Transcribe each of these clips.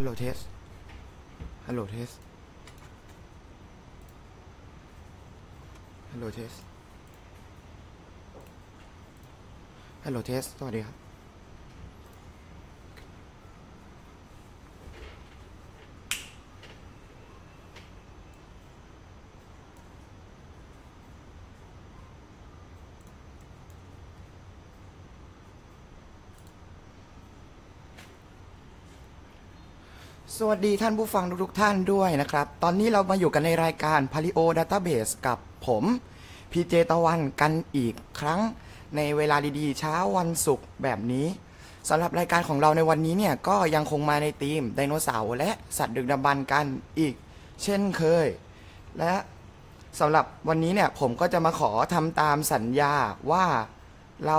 ฮัลโหลเทส ฮัลโหลเทส ฮัลโหลเทส ฮัลโหลเทส สวัสดีครับ สวัสดีท่านผู้ฟังทุกๆท่านด้วยนะครับ ตอนนี้เรามาอยู่กันในรายการ Paleo Database กับผมพีเจตะวันกันอีกครั้งในเวลาดีๆ เช้าวันศุกร์แบบนี้สำหรับรายการของเราในวันนี้เนี่ย ก็ยังคงมาในธีมไดโนเสาร์และสัตว์ดึกดำบรรพ์กันอีก เช่นเคย และสำหรับวันนี้เนี่ยผมก็จะมาขอทำตามสัญญาว่าเรา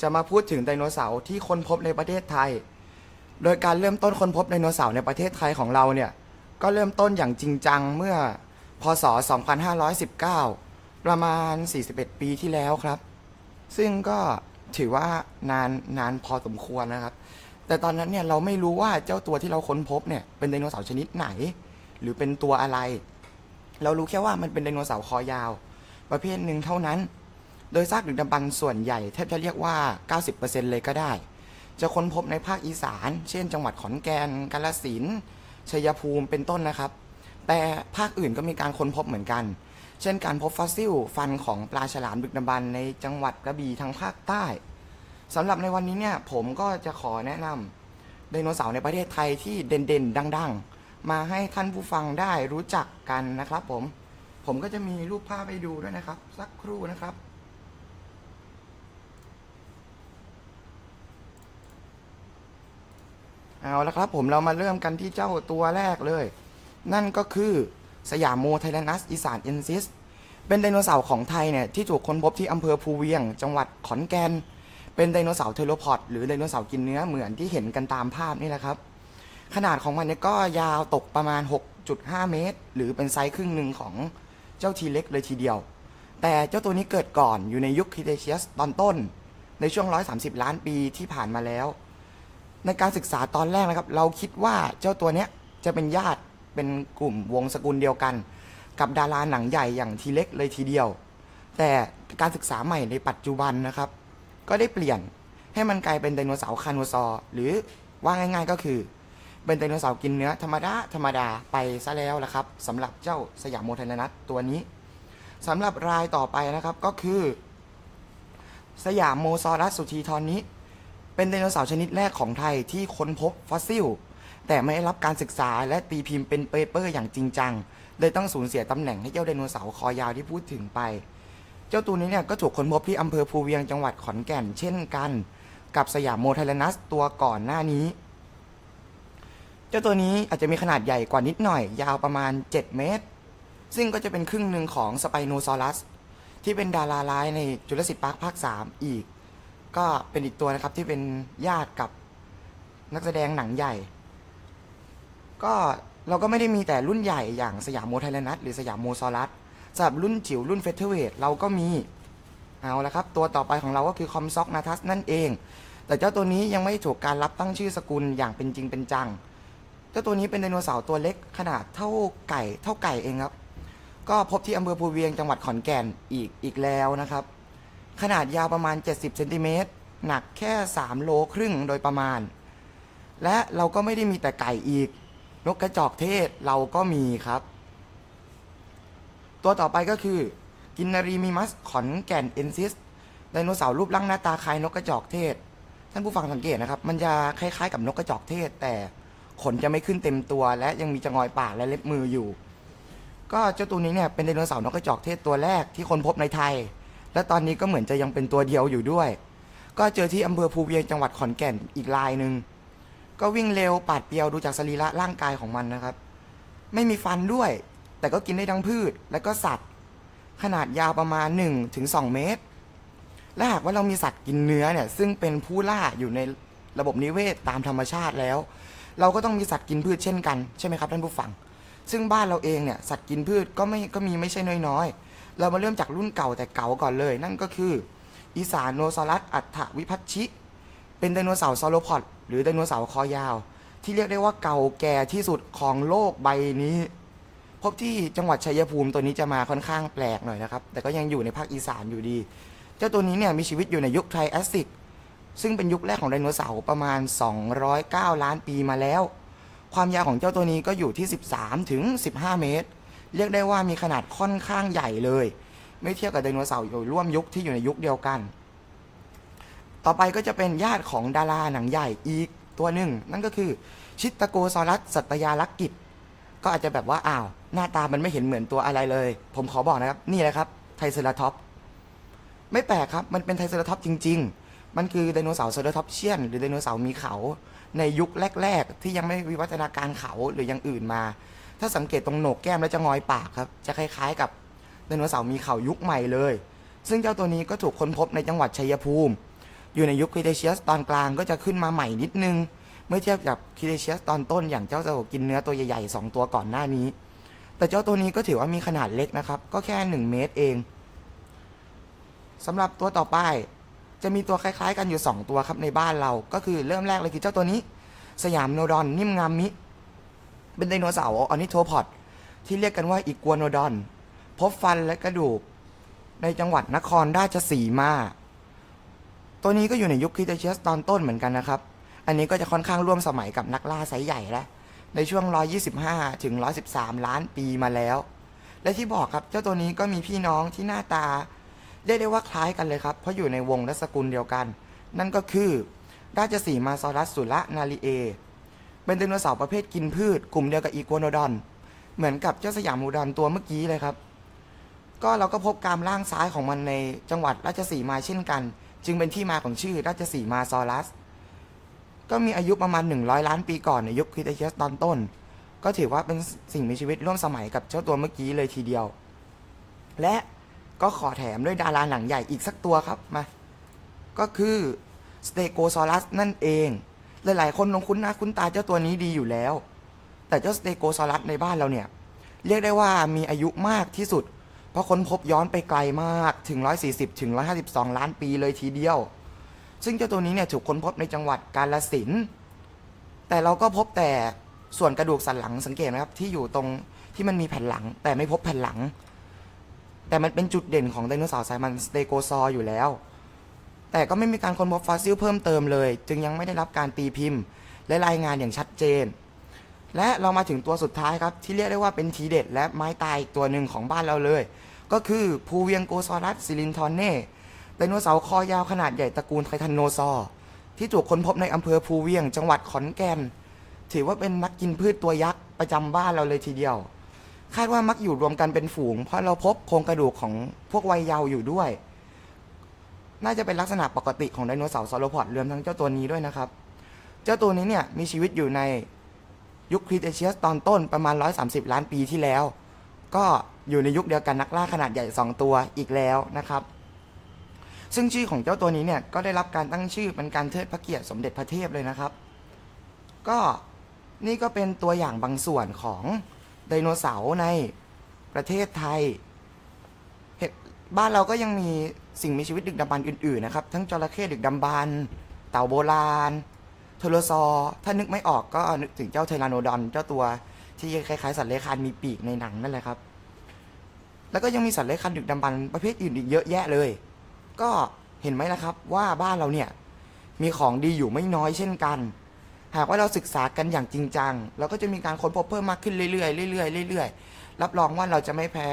จะมาพูดถึงไดโนเสาร์ที่ค้นพบในประเทศไทย โดยการเริ่มต้นค้นพบไดโนเสาร์ในประเทศไทยของเราเนี่ย ก็เริ่มต้นอย่างจริงจังเมื่อ พศ 2519 ประมาณ 41 ปีที่แล้วครับ ซึ่งก็ถือว่านานนานพอสมควรนะครับ แต่ตอนนั้นเนี่ยเราไม่รู้ว่าเจ้าตัวที่เราค้นพบเนี่ยเป็นไดโนเสาร์ชนิดไหน หรือเป็นตัวอะไร เรารู้แค่ว่ามันเป็นไดโนเสาร์คอยาว ประเภทหนึ่งเท่านั้น โดยซากดึกดำบรรส่วนใหญ่แทบจะเรียกว่า 90%เลยก็ได้ จะค้นพบในภาคอีสาน เช่น จังหวัดขอนแก่นกาฬสินธุ์ชัยภูมิเป็นต้นนะครับ แต่ภาคอื่นก็มีการค้นพบเหมือนกัน เช่นการพบฟอสซิล ฟันของปลาฉลามดึกดำบรรในจังหวัดกระบี่ทางภาคใต้สำหรับในวันนี้เนี่ยผมก็จะขอแนะนำไดโนเสาร์ในประเทศไทยที่เด่นๆ ดัง ๆ มาให้ท่านผู้ฟังได้รู้จักกันนะครับผม ผมก็จะมีรูปภาพให้ดูด้วยนะครับ สักครู่นะครับ เอาละครับผมเรามาเริ่มกันที่เจ้าตัวแรกเลย นั่นก็คือสยามโมไทแลนัสอีสานเอนซิส เป็นไดโนเสาร์ของไทยเนี่ยที่ถูกค้นพบที่อำเภอภูเวียง จังหวัดขอนแก่นเป็นไดโนเสาร์เทโลพอดหรือไดโนเสาร์กินเนื้อเหมือนที่เห็นกันตามภาพนี่แหละครับ ขนาดของมันเนี่ยก็ยาวตกประมาณ 6.5 เมตร หรือเป็นไซส์ครึ่งหนึ่งของเจ้าทีเล็กเลยทีเดียว แต่เจ้าตัวนี้เกิดก่อนอยู่ในยุคคริเทเชียสตอนต้น ในช่วง 130 ล้านปีที่ผ่านมาแล้ว ในการศึกษาตอนแรกนะครับ เราคิดว่าเจ้าตัวเนี้ยจะเป็นญาติเป็นกลุ่มวงสกุลเดียวกัน กับดาราหนังใหญ่อย่างทีเล็กเลยทีเดียว แต่การศึกษาใหม่ในปัจจุบันนะครับ ก็ได้เปลี่ยนให้มันกลายเป็นไดโนเสาร์คาโนซอร์หรือว่าง่าย ๆก็คือ เป็นไดโนเสาร์กินเนื้อธรรมดาธรรมดาไปซะแล้วละครับสำหรับเจ้าสยามโมไทนนัสตัวนี้สำหรับรายต่อไปนะครับก็คือ สยามโมซอรัสสุธีทอนนี้ เป็นไดโนเสาร์ชนิดแรกของไทยที่ค้นพบฟอสซิล แต่ไม่ได้รับการศึกษาและตีพิมพ์เป็นเปเปอร์อย่างจริงจัง เลยต้องสูญเสียตำแหน่งให้เจ้าไดโนเสาร์คอยาวที่พูดถึงไป เจ้าตัวนี้เนี่ยก็ถูกค้นพบที่อำเภอภูเวียงจังหวัดขอนแก่น เช่นกัน กับสยามโมไทลนัสตัวก่อนหน้านี้ เจ้าตัวนี้อาจจะมีขนาดใหญ่กว่านิดหน่อย ยาวประมาณ 7 เมตร ซึ่งก็จะเป็นครึ่งหนึ่งของสไปโนซอรัสที่เป็นดาราร้ายในจุลศิษย์ปาร์คภาค 3 อีก ก็เป็นอีกตัวนะครับที่เป็นญาติกับนักแสดงหนังใหญ่ ก็เราก็ไม่ได้มีแต่รุ่นใหญ่อย่างสยามโมไทลนัสหรือสยามโมซอรัสสำหรับรุ่นจิ๋วรุ่นเฟเธอร์เวทเราก็มีเอาละครับ ตัวต่อไปของเราก็คือคอมซ็อกนาทัสนั่นเอง แต่เจ้าตัวนี้ยังไม่ถูกการรับตั้งชื่อสกุลอย่างเป็นจริงเป็นจัง เจ้าตัวนี้เป็นไดโนเสาร์ตัวเล็กขนาดเท่าไก่เท่าไก่เองครับ ก็พบที่อำเภอภูเวียงจังหวัดขอนแก่นอีกอีกแล้วนะครับ ขนาดยาวประมาณ 70เซนติเมตรหนักแค่ 3 โลครึ่งโดยประมาณ และเราก็ไม่ได้มีแต่ไก่อีก นกกระจอกเทศเราก็มีครับ ตัวต่อไปก็คือ กินนารีมิมัสขอนแก่นเอนซิสไดโนเสาร์รูปร่างหน้าตาคล้ายนกกระจอกเทศ ท่านผู้ฟังสังเกตนะครับ มันจะคล้ายๆกับนกกระจอกเทศ แต่ขนจะไม่ขึ้นเต็มตัว และยังมีจงอยปากและเล็บมืออยู่ ก็เจ้าตัวนี้เนี่ยเป็นไดโนเสาร์นกกระจอกเทศตัวแรกที่คนพบในไทย และตอนนี้ก็เหมือนจะยังเป็นตัวเดียวอยู่ด้วย ก็เจอที่อำเภอภูเวียงจังหวัดขอนแก่นอีกลายหนึ่งก็วิ่งเร็วปาดเปรียวดูจากสรีระร่างกายของมันนะครับ ไม่มีฟันด้วย แต่ก็กินได้ทั้งพืชและก็สัตว์ ขนาดยาวประมาณ 1-2 เมตร และหากว่าเรามีสัตว์กินเนื้อเนี่ยซึ่งเป็นผู้ล่าอยู่ในระบบนิเวศตามธรรมชาติแล้ว เราก็ต้องมีสัตว์กินพืชเช่นกันใช่ไหมครับท่านผู้ฟัง ซึ่งบ้านเราเองเนี่ยสัตว์กินพืชก็ไม่ก็มีไม่ใช่น้อยๆ เรามาเริ่มจากรุ่นเก่าแต่เก่าก่อนเลย นั่นก็คืออีสานโนซอรัสอัฏฐวิพัชชิ เป็นไดโนเสาร์ซอโลพอดหรือไดโนเสาร์คอยาว ที่เรียกได้ว่าเก่าแก่ที่สุดของโลกใบนี้ พบที่จังหวัดชัยภูมิตัวนี้จะมาค่อนข้างแปลกหน่อยนะครับ แต่ก็ยังอยู่ในภาคอีสานอยู่ดี เจ้าตัวนี้เนี่ยมีชีวิตอยู่ในยุคไทรแอสซิกซึ่งเป็นยุคแรกของไดโนเสาร์ประมาณ 209 ล้านปีมาแล้ว ความยาวของเจ้าตัวนี้ก็อยู่ที่ 13ถึง15 เมตร เรียกได้ว่ามีขนาดค่อนข้างใหญ่เลย ไม่เทียบกับไดโนเสาร์ร่วมยุคที่อยู่ในยุคเดียวกัน ต่อไปก็จะเป็นญาติของดาราหนังใหญ่อีกตัวหนึ่ง นั่นก็คือชิตโกซอรัสสัตยาลักกิจ ก็อาจจะแบบว่าอ้าวหน้าตามันไม่เห็นเหมือนตัวอะไรเลย ผมขอบอกนะครับ นี่แหละครับไทเซราท็อปไม่แปลกครับ มันเป็นไทเซราท็อปจริง ๆ มันคือไดโนเสาร์เซราท็อปเชียน หรือไดโนเสาร์มีเขา ในยุคแรก ๆ ที่ยังไม่วิวัฒนาการเขาหรือย่างอื่นมา ถ้าสังเกตตรงโหนกแก้มแล้วจะงอยปากครับ จะคล้ายๆ กับไดโนเสาร์มีเขายุคใหม่เลย ซึ่งเจ้าตัวนี้ก็ถูกค้นพบในจังหวัดชัยภูมิ อยู่ในยุคคริเทเชียสตอนกลางก็จะขึ้นมาใหม่นิดนึง เมื่อเทียบกับคริเทเชียสตอนต้นอย่างเจ้าจะกินเนื้อตัวใหญ่ๆ2ตัวก่อนหน้านี้ แต่เจ้าตัวนี้ก็ถือว่ามีขนาดเล็กนะครับ ก็แค่ 1 เมตรเองสำหรับตัวต่อไปจะมีตัวคล้ายๆ กันอยู่ 2 ตัวครับในบ้านเรา ก็คือเริ่มแรกเลยคือเจ้าตัวนี้ สยามโนดอน นิ่มงามมิ เป็นไดโนเสาร์ออนิโทพอดที่เรียกกันว่าอีกัวโนดอน พบฟันและกระดูกในจังหวัดนครราชสีมา ตัวนี้ก็อยู่ในยุคคริเทเชียสตอนต้นเหมือนกันนะครับ อันนี้ก็จะค่อนข้างร่วมสมัยกับนักล่าไซส์ใหญ่แล้ว ในช่วง 125 ถึง 113 ล้านปีมาแล้ว และที่บอกครับเจ้าตัวนี้ก็มีพี่น้องที่หน้าตาเรียกได้ว่าคล้ายกันเลยครับ เพราะอยู่ในวงและสกุลเดียวกัน นั่นก็คือราชสีมาซอรัสสุระนาลีเอ เป็นไดโนเสาร์ประเภทกินพืช กลุ่มเดียวกับอีกัวโนดอน เหมือนกับเจ้าสยามโนดอนตัวเมื่อกี้เลยครับ ก็เราก็พบกรามล่างซ้ายของมันในจังหวัดราชสีมาเช่นกัน จึงเป็นที่มาของชื่อราชสีมาซอรัส ก็มีอายุประมาณ 100 ล้านปีก่อนในยุคคริเทเชียสตอนต้น ก็ถือว่าเป็นสิ่งมีชีวิตร่วมสมัยกับเจ้าตัวเมื่อกี้เลยทีเดียว และก็ขอแถมด้วยดาราหนังใหญ่อีกสักตัวครับมา ก็คือสเตโกซอรัสนั่นเอง หลายๆ คนลงคุ้นหน้าคุ้นตาเจ้าตัวนี้ดีอยู่แล้ว แต่เจ้าสเตโกซอรัสในบ้านเราเนี่ย เรียกได้ว่ามีอายุมากที่สุด เพราะค้นพบย้อนไปไกลมากถึง 140 ถึง 152 ล้านปีเลยทีเดียว ซึ่งเจ้าตัวนี้เนี่ยถูกค้นพบในจังหวัดกาลสินแต่เราก็พบแต่ส่วนกระดูกสันหลังสังเกตไหมครับ ที่อยู่ตรงที่มันมีแผ่นหลัง แต่ไม่พบแผ่นหลัง แต่มันเป็นจุดเด่นของไดโนเสาร์สายพันสเตโกซอร์อยู่แล้ว แต่ก็ไม่มีการค้นพบฟอสซิลเพิ่มเติมเลย จึงยังไม่ได้รับการตีพิมพ์ และรายงานอย่างชัดเจน และเรามาถึงตัวสุดท้ายครับที่เรียกได้ว่าเป็นทีเด็ด และไม้ตายอีกตัวหนึ่งของบ้านเราเลย ก็คือพูเวียงโกซอรัสซิลินทอนเน่ไดโนเสาร์คอยาวขนาดใหญ่ตระกูลไททันโนซอร์ที่ถูกค้นพบในอำเภอภูเวียง จังหวัดขอนแก่น ถือว่าเป็นนักกินพืชตัวยักษ์ประจำบ้านเราเลยทีเดียว คาดว่ามักอยู่รวมกันเป็นฝูง เพราะเราพบโครงกระดูกของพวกวัยเยาว์อยู่ด้วย น่าจะเป็นลักษณะปกติของไดโนเสาร์ซอโลพอดรวมทั้งเจ้าตัวนี้ด้วยนะครับ เจ้าตัวนี้เนี่ยมีชีวิตอยู่ในยุคคริเทเชียสตอนต้นประมาณ 130 ล้านปีที่แล้ว ก็อยู่ในยุคเดียวกันนักล่าขนาดใหญ่ 2 ตัวอีกแล้วนะครับ ซึ่งชื่อของเจ้าตัวนี้เนี่ยก็ได้รับการตั้งชื่อเป็นการเทิดพระเกียรติสมเด็จพระเทพเลยนะครับ ก็นี่ก็เป็นตัวอย่างบางส่วนของไดโนเสาร์ในประเทศไทยเห็นบ้านเราก็ยังมี สิ่งมีชีวิตดึกดำบรรพ์อื่นๆนะครับ ทั้งจระเข้ดึกดำบรรพ์เต่าโบราณเทโลซอร์ถ้านึกไม่ออกก็นึกถึงเจ้าเทรานโนดอนเจ้าตัวที่คล้ายๆสัตว์เลื้อยคลานมีปีกในหนังนั่นแหละครับ แล้วก็ยังมีสัตว์เลื้อยคลานดึกดำบรรพ์ประเภทอื่นอีกเยอะแยะเลย ก็เห็นไหมล่ะครับ ว่าบ้านเราเนี่ยมีของดีอยู่ไม่น้อยเช่นกัน หากว่าเราศึกษากันอย่างจริงจังเราก็จะมีการค้นพบเพิ่มมากขึ้นเรื่อยๆเรื่อยๆเรื่อยๆรับรองว่าเราจะไม่แพ้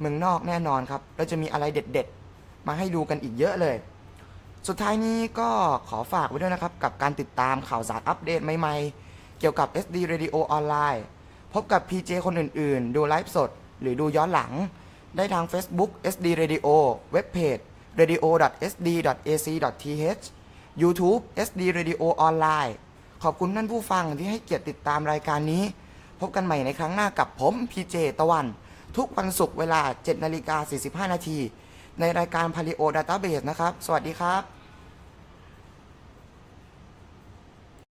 เมืองนอกแน่นอนครับ เราจะมีอะไรเด็ด ๆ มาให้ดูกันอีกเยอะเลย สุดท้ายนี้ก็ขอฝากไว้ด้วยนะครับ กับการติดตามข่าวสารอัปเดตใหม่ๆ เกี่ยวกับ SD Radio ออนไลน์พบกับ PJ คนอื่นๆ ดูไลฟ์สด หรือดูย้อนหลัง ได้ทาง Facebook SD Radio เว็บเพจ radio.sd.ac.th YouTube SD Radio ออนไลน์ขอบคุณท่านผู้ฟังที่ให้เกียรติติดตามรายการนี้ พบกันใหม่ในครั้งหน้ากับผมพีเจตะวัน ทุกวันศุกร์เวลา 7นาฬิกา45นาที ในรายการ Paleo Database นะครับ สวัสดีครับ